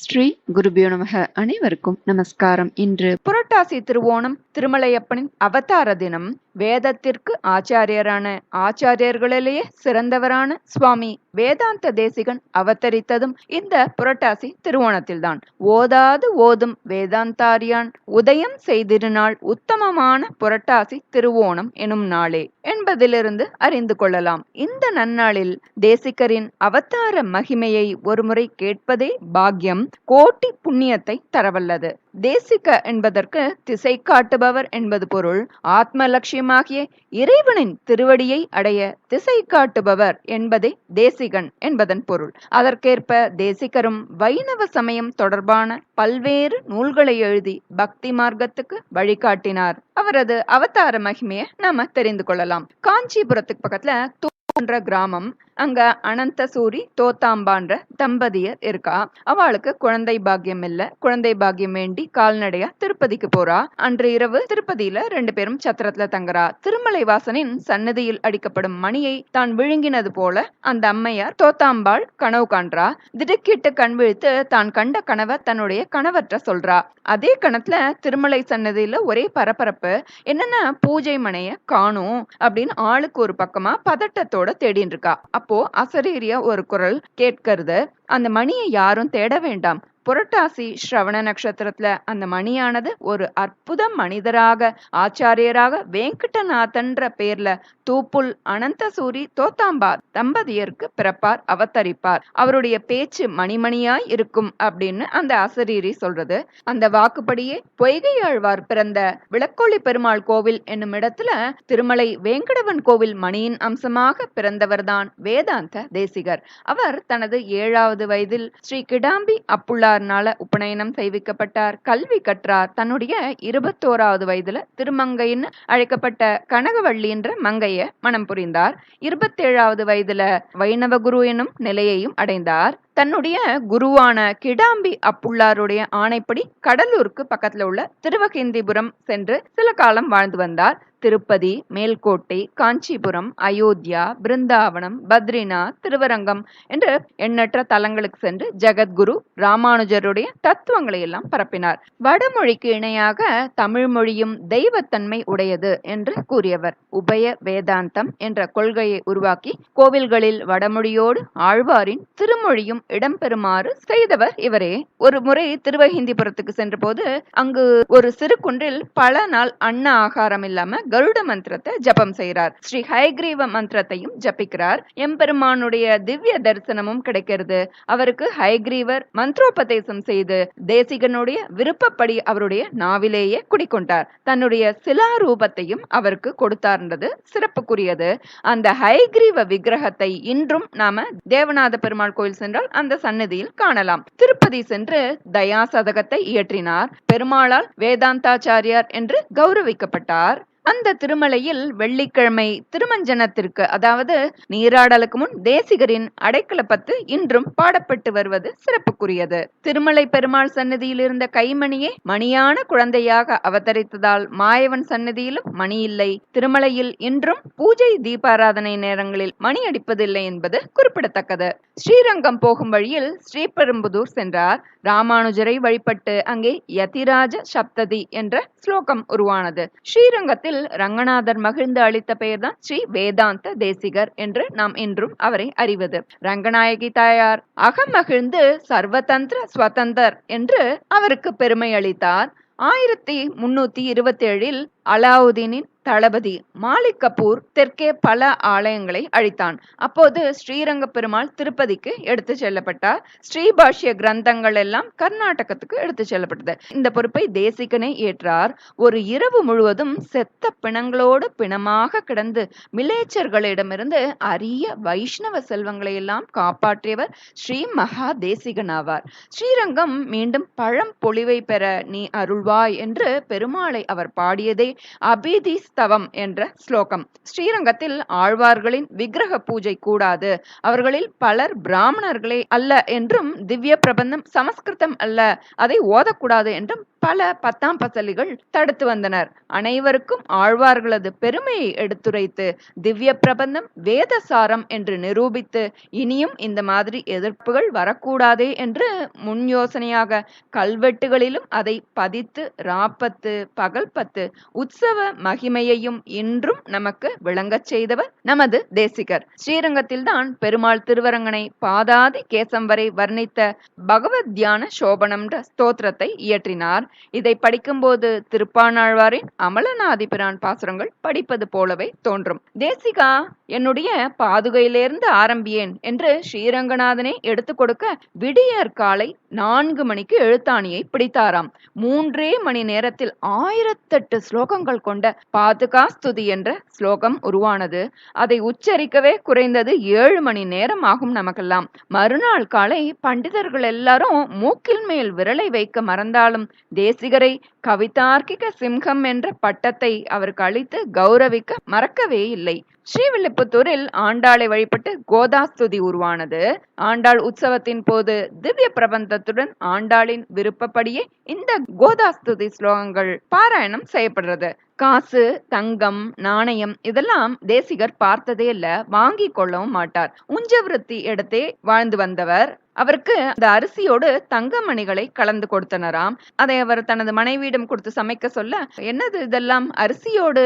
ஸ்ரீ குருபியோ நமக. அனைவருக்கும் நமஸ்காரம். இன்று புரட்டாசி திருவோணம் திருமலையப்பனின் அவதார தினம். வேதத்திற்கு ஆச்சாரியரான ஆச்சாரியர்களிலேயே சிறந்தவரான சுவாமி வேதாந்த தேசிகன் அவதரித்ததும் இந்த புரட்டாசி திருவோணத்தில்தான். ஓதாது ஓதும் வேதாந்தாரியான் உதயம் செய்திருநாள் உத்தமமான புரட்டாசி திருவோணம் எனும் நாளே என்பதிலிருந்து அறிந்து கொள்ளலாம். இந்த நன்னாளில் தேசிகரின் அவதார மகிமையை ஒருமுறை கேட்பதே பாக்கியம் கோட்டி புண்ணியத்தை தரவல்லது. தேசிக என்பதற்கு திசை காட்டுபவர் என்பது பொருள். ஆத்ம லட்சியமாகிய இறைவனின் திருவடியை அடைய திசை காட்டுபவர் என்பதே தேசிகன் என்பதன் பொருள். அதற்கேற்ப தேசிகரும் வைணவ சமயம் தொடர்பான பல்வேறு நூல்களை எழுதி பக்தி மார்க்கத்துக்கு வழிகாட்டினார். அவரது அவதார மகிமையை நாம தெரிந்து கொள்ளலாம். காஞ்சிபுரத்துக்கு பக்கத்துல தூன்ற கிராமம் அங்க அனந்தசூரி தோத்தாம்பான்ற தம்பதியர் இருக்கா. அவளுக்கு குழந்தை பாக்கியம் இல்ல. குழந்தை பாக்கியம் வேண்டி கால்நடையா திருப்பதிக்கு போறா. அன்று இரவு திருப்பதியில ரெண்டு பேரும் சத்திரத்துல தங்குறா. திருமலை வாசனின் சன்னதியில் அடிக்கப்படும் மணியை தான் விழுங்கினது போல அந்த அம்மையார் தோத்தாம்பாள் கனவு காண்றா. திடுக்கிட்டு கண் விழித்து தான் கண்ட கனவை தன்னுடைய கணவற்ற சொல்றா. அதே கணத்துல திருமலை சன்னதியில ஒரே பரபரப்பு என்னன்னா பூஜை மனைய காணும் அப்படின்னு ஆளுக்கு ஒரு பக்கமா பதட்டத்தோட தேடின்னு இருக்கா. அப்போ அசரீரிய ஒரு குரல் கேட்கறது. அந்த மணியை யாரும் தேட வேண்டாம். புரட்டாசி ஸ்ரவண நட்சத்திரத்துல அந்த மணியானது ஒரு அற்புத மனிதராக ஆச்சாரியராக வெங்கடநாதன்ற பேர்ல தூப்புல் அனந்தசூரி தோத்தாம்பா தம்பதியருக்கு பிறப்பார் அவதரிப்பார். அவருடைய பேச்சு மணிமணியாய் இருக்கும் அப்படின்னு அந்த அசரீரி சொல்றது. அந்த வாக்குப்படியே பொய்கை ஆழ்வார் பிறந்த விளக்கோழி பெருமாள் கோவில் என்னும் இடத்துல திருமலை வேங்கடவன் கோவில் மணியின் அம்சமாக பிறந்தவர்தான் வேதாந்த தேசிகர். அவர் தனது ஏழாவது வயதில் ஸ்ரீ கிடாம்பி அப்புள்ளார் அப்புள்ளார்னால உபநயனம் செய்விக்கப்பட்டார். கல்வி கற்றார். தன்னுடைய இருபத்தோராவது வயதுல திருமங்கைன்னு அழைக்கப்பட்ட கனகவள்ளின்ற மங்கைய மனம் புரிந்தார். இருபத்தேழாவது வயதுல வைணவ குரு எனும் நிலையையும் அடைந்தார். தன்னுடைய குருவான கிடாம்பி அப்புள்ளாருடைய ஆணைப்படி கடலூருக்கு பக்கத்துல உள்ள திருவகிந்திபுரம் சென்று சில காலம் வாழ்ந்து வந்தார். திருப்பதி மேல்கோட்டை காஞ்சிபுரம் அயோத்தியா பிருந்தாவனம் பத்ரிநாத் திருவரங்கம் என்று எண்ணற்ற தலங்களுக்கு சென்று ஜெகத்குரு ராமானுஜருடைய தத்துவங்களை எல்லாம் பரப்பினார். வடமொழிக்கு இணையாக தமிழ் மொழியும் தெய்வத்தன்மை உடையது என்று கூறியவர். உபய வேதாந்தம் என்ற கொள்கையை உருவாக்கி கோவில்களில் வடமொழியோடு ஆழ்வாரின் திருமொழியும் இடம்பெறுமாறு செய்தவர் இவரே. ஒரு முறை திருவஹிந்திபுரத்துக்கு சென்ற போது அங்கு ஒரு சிறு குன்றில் பல நாள் அன்ன ஆகாரம் இல்லாம கருட மந்திரத்தை ஜபம் செய்கிறார். ஸ்ரீ ஹயக்ரீவ மந்திரத்தையும் ஜபிக்கிறார். எம்பெருமானுடைய திவ்ய தரிசனமும் கிடைக்கிறது. அவருக்கு ஹயக்ரீவர் மந்திரோபதேசம் செய்து தேசிகனுடைய விருப்பப்படி அவருடைய நாவிலேயே குடிக்கொண்டார். தன்னுடைய சிலா ரூபத்தையும் அவருக்கு கொடுத்தார்ன்றது சிறப்புக்குரியது. அந்த ஹயக்ரீவ விக்கிரகத்தை இன்றும் நாம தேவநாத பெருமாள் கோயில் சென்றால் அந்த சன்னதியில் காணலாம். திருப்பதி சென்று தயா சதகத்தை இயற்றினார். பெருமாளால் வேதாந்தாச்சாரியார் என்று கௌரவிக்கப்பட்டார். அந்த திருமலையில் வெள்ளிக்கிழமை திருமஞ்சனத்திற்கு அதாவது நீராடலுக்கு முன் தேசிகரின் அடைக்கலப்பத்து இன்றும் பாடப்பட்டு வருவது சிறப்புக்குரியது. திருமலை பெருமாள் சன்னதியில் இருந்த கைமணியே மணியான குழந்தையாக அவதரித்ததால் மாயவன் சன்னதியிலும் மணி இல்லை. திருமலையில் இன்றும் பூஜை தீபாராதனை நேரங்களில் மணி அடிப்பதில்லை என்பது குறிப்பிடத்தக்கது. ஸ்ரீரங்கம் போகும் வழியில் ஸ்ரீபெரும்புதூர் சென்றார். ராமானுஜரை வழிபட்டு அங்கே யதிராஜ சப்ததி என்ற ஸ்லோகம் உருவானது. ஸ்ரீரங்கத்தில் ரங்கநாதர் மகிழ்ந்து அளித்த பெயர்தான் ஸ்ரீ வேதாந்த தேசிகர் என்று நாம் இன்றும் அவரை அறிவது. ரங்கநாயகி தாயார் அகமகிழ்ந்து சர்வதந்திர ஸ்வதந்தர் என்று அவருக்கு பெருமை அளித்தார். ஆயிரத்தி முன்னூத்தி இருபத்தி ஏழில் அலாவுதீனின் தளபதி மாலிக் கபூர் தெற்கே பல ஆலயங்களை அழித்தான். அப்போது ஸ்ரீரங்க பெருமாள் திருப்பதிக்கு எடுத்து செல்லப்பட்டார். ஸ்ரீபாஷ்ய கிரந்தங்கள் எல்லாம் கர்நாடகத்துக்கு எடுத்து செல்லப்பட்டது. இந்த பொறுப்பை தேசிகனை ஏற்றார். ஒரு இரவு முழுவதும் செத்த பிணங்களோடு பிணமாக கிடந்து மிலேச்சர்களிடமிருந்து அரிய வைஷ்ணவ செல்வங்களை எல்லாம் காப்பாற்றியவர் ஸ்ரீ மகா தேசிகன் ஆவார். ஸ்ரீரங்கம் மீண்டும் பழம் பொழிவை பெற நீ அருள்வாய் என்று பெருமாளை அவர் பாடியதே அபிதி ஸ்தவம் என்ற ஸ்லோகம். ஸ்ரீரங்கத்தில் ஆழ்வார்களின் விக்கிரக பூஜை கூடாது. அவர்களில் பலர் பிராமணர்களே அல்ல என்றும் திவ்ய பிரபந்தம் சமஸ்கிருதம் அல்ல. அதை ஓதக்கூடாது என்றும் பல பத்தாம் பசலிகள் தடுத்து வந்தனர். அனைவருக்கும் ஆழ்வார்களது பெருமையை எடுத்துரைத்து திவ்ய பிரபந்தம் வேதசாரம் என்று நிரூபித்து இனியும் இந்த மாதிரி எதிர்ப்புகள் வரக்கூடாதே என்று முன் யோசனையாக கல்வெட்டுகளிலும் அதை பதித்து ராப்பத்து பகல்பத்து உற்சவ மகிமையையும் இன்றும் நமக்கு விளங்கச் செய்தவர் நமது தேசிகர். ஸ்ரீரங்கத்தில்தான் பெருமாள் திருவரங்கனை பாதாதி கேசம் வரை வர்ணித்த பகவத் தியான சோபனம்ன்ற ஸ்தோத்திரத்தை இயற்றினார். இதை படிக்கும்போது திருப்பானாழ்வாரின் அமலநாதிபிரான் பாசுரங்கள் படிப்பது போலவே தோன்றும். தேசிகா என்னுடைய பாதுகையிலிருந்து ஆரம்பியேன் என்று ஸ்ரீரங்கநாதனே எடுத்து கொடுக்க விடியற் காலை நான்கு மணிக்கு எழுத்தாணியை பிடித்தாராம். மூன்றே மணி நேரத்தில் ஆயிரத்தெட்டு ஸ்லோகங்கள் கொண்ட பாதுகாஸ்துதி என்ற ஸ்லோகம் உருவானது. அதை உச்சரிக்கவே குறைந்தது ஏழு மணி நேரம் ஆகும் நமக்கெல்லாம். மறுநாள் காலை பண்டிதர்கள் எல்லாரும் மூக்கில் மேல் விரலை வைக்க மறந்தாலும் தேசிகரை கவிதார்க்கிக சிம்ஹம் என்ற பட்டத்தை அவருக்கு அளித்து கௌரவிக்க மறக்கவே இல்லை. ஸ்ரீவில்லிபுத்தூரில் ஆண்டாளை வழிபட்டு கோதாஸ்துதி உருவானது. ஆண்டாள் உற்சவத்தின் போது திவ்ய பிரபந்தத்துடன் ஆண்டாளின் விருப்பப்படியே இந்த கோதாஸ்துதி ஸ்லோகங்கள் பாராயணம் செய்யப்படுறது. காசு தங்கம் நாணயம் இதெல்லாம் தேசிகர் பார்த்ததே இல்ல வாங்கி கொள்ளவும் மாட்டார். உஞ்சவிருத்தி இடத்தே வாழ்ந்து வந்தவர். அவருக்கு அந்த அரிசியோடு தங்க மணிகளை கலந்து கொடுத்தனராம். அதை அவர் தனது மனைவியிடம் கொடுத்து சமைக்க சொல்ல என்னது இதெல்லாம் அரிசியோடு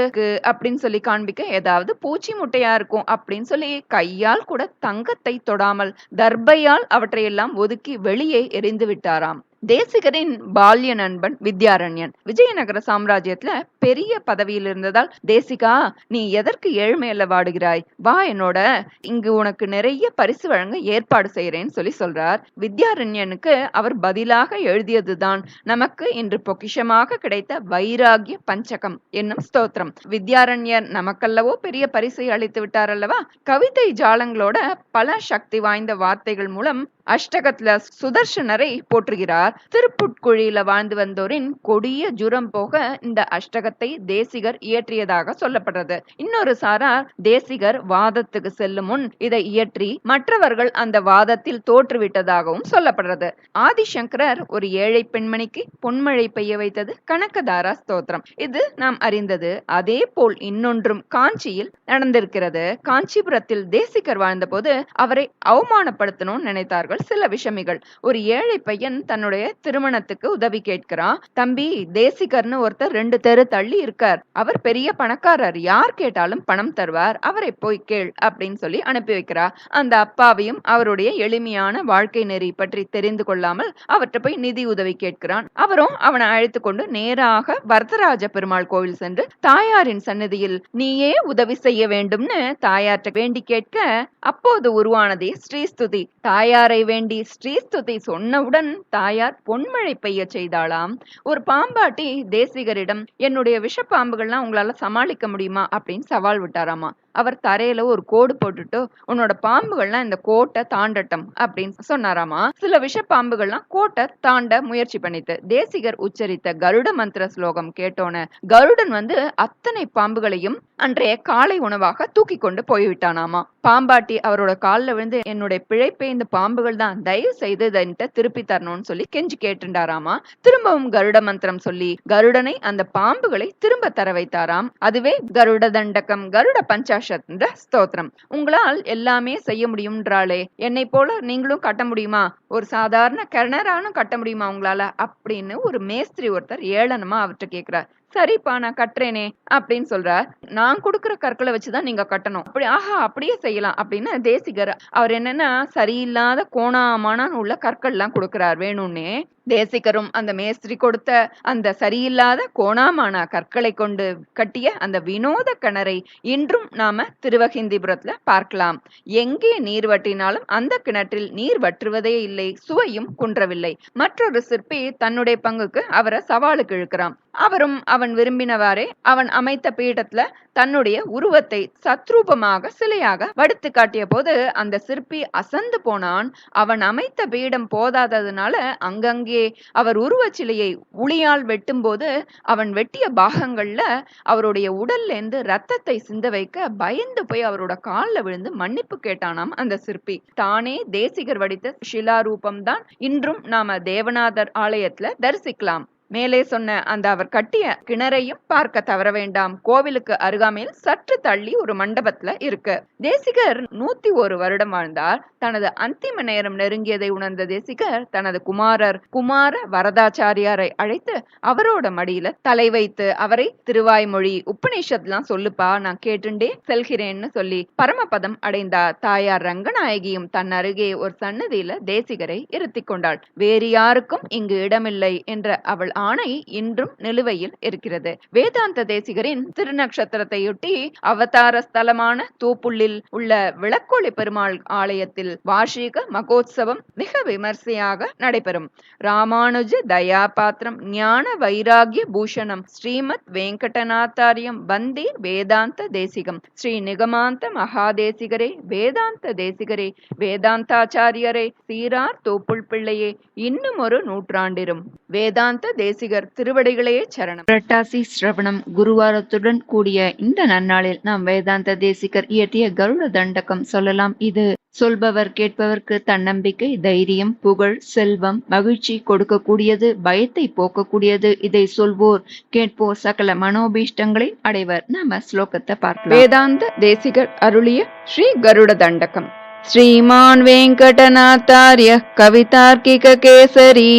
அப்படின்னு சொல்லி காண்பிக்க ஏதாவது பூச்சி முட்டையா இருக்கும் அப்படின்னு சொல்லி கையால் கூட தங்கத்தை தொடாமல் தர்பையால் அவற்றையெல்லாம் ஒதுக்கி வெளியே எரிந்து விட்டாராம். தேசிகரின் பால்ய நண்பன் வித்யாரண்யன். விஜயநகர சாம்ராஜ்யத்துல பெரிய பதவியில் இருந்ததால் தேசிகா நீ எதற்கு ஏழ்மையில வாடுகிறாய்? வா என்னோட இங்கு உனக்கு நிறைய பரிசு வழங்க ஏற்பாடு செய்யறேன்னு சொல்லி சொல்றார். வித்யாரண்யனுக்கு அவர் பதிலாக எழுதியதுதான். நமக்கு இன்று பொக்கிஷமாக கிடைத்த வைராகிய பஞ்சகம் என்னும் ஸ்தோத்திரம். வித்யாரண்யர் நமக்கல்லவோ பெரிய பரிசை அளித்து விட்டார் அல்லவா? கவிதை ஜாலங்களோட பல சக்தி வாய்ந்த வார்த்தைகள் மூலம் அஷ்டகத்துல சுதர்ஷனரை போற்றுகிறார். திருப்புட்குழியில வாழ்ந்து வந்தோரின் கொடிய ஜுரம் போக இந்த அஷ்டகத்தை தேசிகர் இயற்றியதாக சொல்லப்படுறது. இன்னொரு சாரார் தேசிகர் வாதத்துக்கு செல்லும் முன் இதை இயற்றி மற்றவர்கள் அந்த வாதத்தில் தோற்றுவிட்டதாகவும் சொல்லப்படுறது. ஆதிசங்கரர் ஒரு ஏழை பெண்மணிக்கு பொன்மழை பெய்ய வைத்தது கணக்கதாரா ஸ்தோத்திரம். இது நாம் அறிந்தது அதே போல் இன்னொன்றும் காஞ்சியில் நடந்திருக்கிறது. காஞ்சிபுரத்தில் தேசிகர் வாழ்ந்தபோது அவரை அவமானப்படுத்தணும்னு நினைத்தார்கள். இருக்கிறார்கள் சில விஷமிகள். ஒரு ஏழை பையன் தன்னுடைய திருமணத்துக்கு உதவி கேட்கிறான். தம்பி தேசிகர்னு ஒருத்தர் ரெண்டு தெரு தள்ளி இருக்கார். அவர் பெரிய பணக்காரர். யார் கேட்டாலும் பணம் தருவார். அவரை போய் கேள் அப்படின்னு சொல்லி அனுப்பி வைக்கிறா அந்த அப்பாவையும் அவருடைய எளிமையான வாழ்க்கை நெறி பற்றி தெரிந்து கொள்ளாமல் அவர்கிட்ட போய் நிதி உதவி கேட்கிறான். அவரும் அவனை அழைத்து கொண்டு நேராக வரதராஜ பெருமாள் கோவில் சென்று தாயாரின் சன்னதியில் நீயே உதவி செய்ய வேண்டும்னு தாயார்கிட்ட வேண்டி கேட்க அப்போது உருவானதே ஸ்ரீஸ்துதி. தாயாரை வேண்டி ஸ்ரீஸ்துதி சொன்னவுடன் தாயார் பொன்மழை பெய்ய செய்தாளாம். ஒரு பாம்பாட்டி தேசிகரிடம் என்னுடைய விஷப்பாம்புகள்லாம் உங்களால சமாளிக்க முடியுமா? அப்படின்னு சவால் விட்டாராமா. அவர் தரையில ஒரு கோடு போட்டுட்டு உன்னோட பாம்புகள்லாம் இந்த கோட்டை தாண்டட்டும் அப்படின்னு சொன்னாராமா. சில விஷ பாம்புகள்லாம் கோட்டை தாண்ட முயற்சி பண்ணித்து தேசிகர் உச்சரித்த கருட மந்திர ஸ்லோகம் கேட்டோன்னு கருடன் வந்து அத்தனை பாம்புகளையும் அன்றைய காலை உணவாக தூக்கி கொண்டு போய்விட்டானாமா. பாம்பாட்டி அவரோட காலில் விழுந்து என்னுடைய பிழைப்பை இந்த பாம்புகள் தான் தயவு செய்து இதன்ட்ட திருப்பி தரணும்னு சொல்லி கெஞ்சி கேட்டுண்டாராமா திரும்பவும் கருட மந்திரம் சொல்லி கருடனை அந்த பாம்புகளை திரும்ப தர வைத்தாராம். அதுவே கருட தண்டகம் கருட பஞ்சா என்ற ஸ்தோத்திரம். உங்களால் எல்லாமே செய்ய முடியும்ன்றாளே. என்னை போல நீங்களும் கட்ட முடியுமா? ஒரு சாதாரண கிணறானும் கட்ட முடியுமா உங்களால? அப்படின்னு ஒரு மேஸ்திரி ஒருத்தர் ஏளனமா அவர்கிட்ட கேட்கிறார் சரிப்பா நான் கட்டுறேனே அப்படின்னு சொல்றார் நான் கொடுக்குற கற்களை வச்சுதான் நீங்க கட்டணும். அப்படி ஆஹா அப்படியே செய்யலாம் அப்படின்னு தேசிகர் அவர் என்னன்னா சரியில்லாத கோணாமானான் உள்ள கற்கள் எல்லாம் கொடுக்கிறார் வேணும்னே. தேசிகரும் அந்த மேஸ்திரி கொடுத்த அந்த சரியில்லாத கோணாமானா கற்களை கொண்டு கட்டிய அந்த வினோத கிணறை இன்றும் நாம திருவகிந்திபுரத்துல பார்க்கலாம். எங்கே நீர் வட்டினாலும் அந்த கிணற்றில் நீர் வற்றுவதே இல்லை சுவையும் குன்றவில்லை. மற்றொரு சிற்பி தன்னுடைய பங்குக்கு அவரை சவாலுக்கு இழுக்கிறான். அவரும் அவன் விரும்பினவாறே அவன் அமைத்த பீடத்துல தன்னுடைய உருவத்தை சத்ரூபமாக சிலையாக வடித்து காட்டிய போது அந்த சிற்பி அசந்து போனான். அவன் அமைத்த பீடம் போதாததுனால அங்கங்கே அவர் உருவச் சிலையை உளியால் வெட்டும் போது அவன் வெட்டிய பாகங்கள்ல அவருடைய உடல்ல இருந்து ரத்தத்தை சிந்த வைக்க பயந்து போய் அவரோட காலில் விழுந்து மன்னிப்பு கேட்டானாம் அந்த சிற்பி. தானே தேசிகர் வடித்த ஷிலாரூபம் தான் இன்றும் நாம தேவநாதர் ஆலயத்துல தரிசிக்கலாம். மேலே சொன்ன அந்த அவர் கட்டிய கிணறையும் பார்க்க தவற வேண்டாம். கோவிலுக்கு அருகாமையில் சற்று தள்ளி ஒரு மண்டபத்துல இருக்கு. தேசிகர் நூத்தி ஒரு வருடம் வாழ்ந்தார். தனது அந்திம நேரம் நெருங்கியதை உணர்ந்த தேசிகர் தனது குமாரர் குமார வரதாச்சாரியாரை அழைத்து அவரோட மடியில தலை வைத்து அவரை திருவாய்மொழி உபநிஷத்லாம் சொல்லுப்பா நான் கேட்டுண்டே செல்கிறேன்னு சொல்லி பரமபதம் அடைந்தார் தாயார் ரங்கநாயகியும் தன் அருகே ஒரு சன்னதியில தேசிகரை இருத்தி கொண்டாள். வேறு யாருக்கும் இங்கு இடமில்லை என்ற அவள் ஆணை இன்றும் நிலுவையில் இருக்கிறது. வேதாந்த தேசிகரின் திருநக்ஷத்திரத்தையொட்டி அவதார ஸ்தலமான தூப்புள்ளில் உள்ள விளக்கோளி பெருமாள் ஆலயத்தில் வார்ஷிக மகோத்சவம் மிக விமர்சையாக நடைபெறும். ராமானுஜ தயா பாத்திரம் ஞான வைராகிய பூஷணம் ஸ்ரீமத் வெங்கடநாத்தாரியம் வந்தே வேதாந்த தேசிகம். ஸ்ரீ நிகமாந்த மகாதேசிகரே வேதாந்த தேசிகரே வேதாந்தாச்சாரியரே சீரார் தோப்புள் பிள்ளையே இன்னும் ஒரு நூற்றாண்டிரும். வேதாந்த தேசிகர் திருவடிகளே சரணம். புரட்டாசி சிரவணம் குருவாரத்துடன் கூடிய இந்த நன்னாளில் நாம் வேதாந்த தேசிகர் இயற்றிய கருட தண்டகம் சொல்லலாம் இது. சொல்பவர் கேட்பவர்க்கு தன்னம்பிக்கை தைரியம் புகழ் செல்வம் மகிழ்ச்சி கொடுக்கக்கூடியது பயத்தை போக்கக்கூடியது. இதை சொல்வோர் கேட்போர் சகல மனோபீஷ்டங்களை அடைவர். நாம ஸ்லோகத்தை பார்க்கலாம். வேதாந்த தேசிகர் அருளிய ஸ்ரீ கருட தண்டகம். श्रीमान् वेङ्कटनाथार्यः कवितार्किककेसरी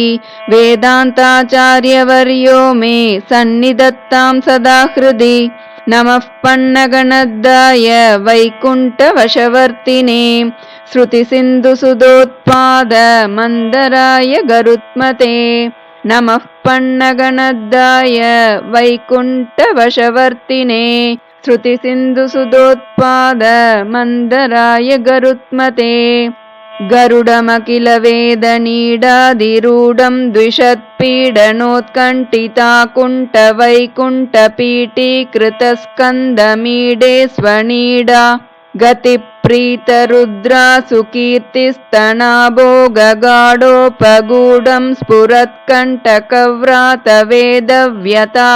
वेदान्ताचार्यवर्यो मे सन्निधत्तां सदा हृदि नमः पन्नगणद्दाय वैकुण्ठवशवर्तिने श्रुतिसिन्धुसुधोत्पाद मन्दराय गरुत्मते नमः पन्नगणद्दाय वैकुण्ठवशवर्तिने श्रुतिसिन्धुसुधोत्पाद मन्दराय गरुत्मते गरुडमखिलवेदनीडादिरूढं द्विषत्पीडनोत्कण्ठिताकुण्ठवैकुण्ठपीठीकृतस्कन्दमीडे स्वनीडा गतिप्रीतरुद्रा सुकीर्तिस्तनाभो गगाढोपगूढं स्फुरत्कण्ठकव्रातवेदव्यता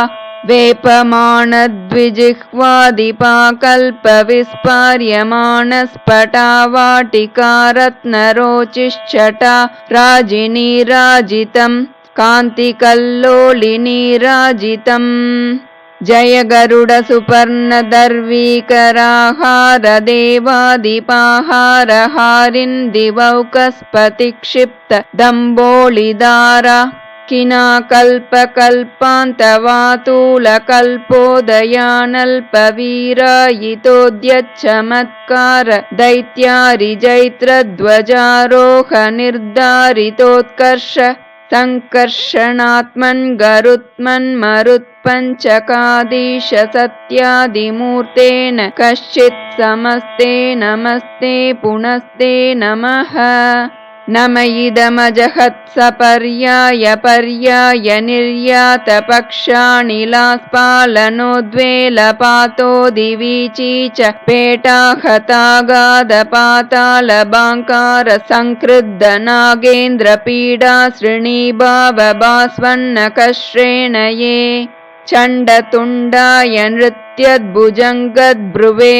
वेपमानद्विजिह्वादिपाकल्पविस्पार्यमाणस्फटावाटिकारत्नरोचिश्चटा राजिनीराजितम् कान्तिकल्लोलिनीराजितम्। जय गरुडसुपर्णदर्वीकराहारदेवादिपाहारहारिन्दिवौकस्पतिक्षिप्त दम्बोलिदारा किनाकल्पकल्पान्तवातूलकल्पोदयानल्पवीरायितोद्यच्चमत्कार दैत्यारिजैत्रध्वजारोह निर्धारितोत्कर्ष सङ्कर्षणात्मन् गरुत्मन्मरुत्पञ्चकाधीश सत्यादिमूर्तेन कश्चित् समस्ते नमस्ते पुनस्ते नमः नम इदमजहत्सपर्यायपर्यायनिर्यातपक्षा पर्याय निर्यातपक्षाणिलास्पालनोद्वेलपातो दिवीची च पेटाहतागादपाता चण्डतुण्डाय नृत्यद्भुजङ्गद्ब्रुवे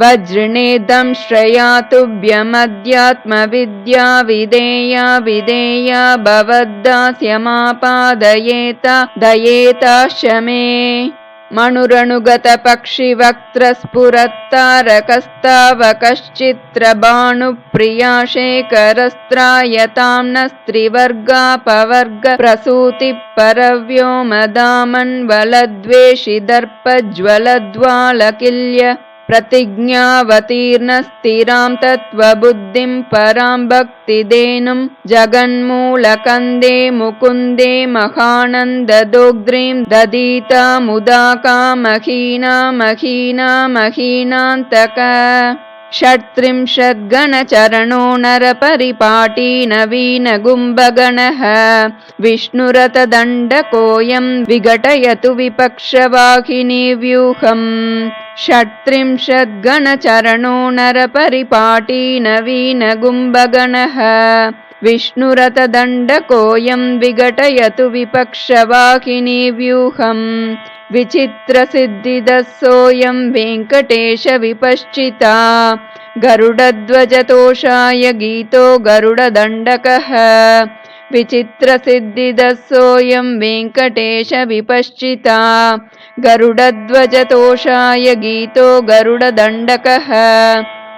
वज्रणेदं श्रयातुभ्यमध्यात्मविद्याविधेयाविधेया भवद्दास्यमापादयेता दयेताशमे मनुरनुगतपक्षिवक्त्रस्फुरत्तारकस्तावकश्चित्रभाणुप्रियाशेकरस्त्रायतां न स्त्रिवर्गापवर्गप्रसूतिपरव्यो मदामन्वलद्वेषिदर्पज्वलद्वालकिल्य प्रतिज्ञावतीर्णस्थिरां तत्त्वबुद्धिं परां भक्तिदेनुं जगन्मूलकन्दे मुकुन्दे महानन्ददोग्ध्रीं ददीतामुदाकामहीनामहीनामहीनान्तक षट्त्रिंशद्गणचरणो नरपरिपाटी नवीनगुम्बगणः विष्णुरथदण्डकोऽयं विघटयतु विपक्षवाहिनी व्यूहम् षट्त्रिंशद्गणचरणो नरपरिपाटी नवीनगुम्बगणः विष्णुरथदण्डकोऽयं विघटयतु विपक्षवाहिनी व्यूहम् विचित्रसिद्धिदः सोऽयं वेङ्कटेशविपश्चिता गरुडध्वजतोषाय गीतो गरुडदण्डकः विचित्रसिद्धिदः सोऽयं वेङ्कटेशविपश्चिता गरुडध्वजतोषाय गीतो गरुडदण्डकः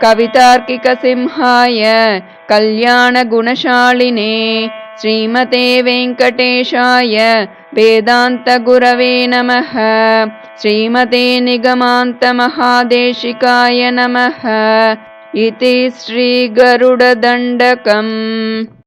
कवितार्किकसिंहाय कल्याणगुणशालिने श्रीमते वेङ्कटेशाय वेदान्तगुरवे नमः। श्रीमते निगमान्तमहादेशिकाय नमः। इति श्रीगरुडदण्डकम्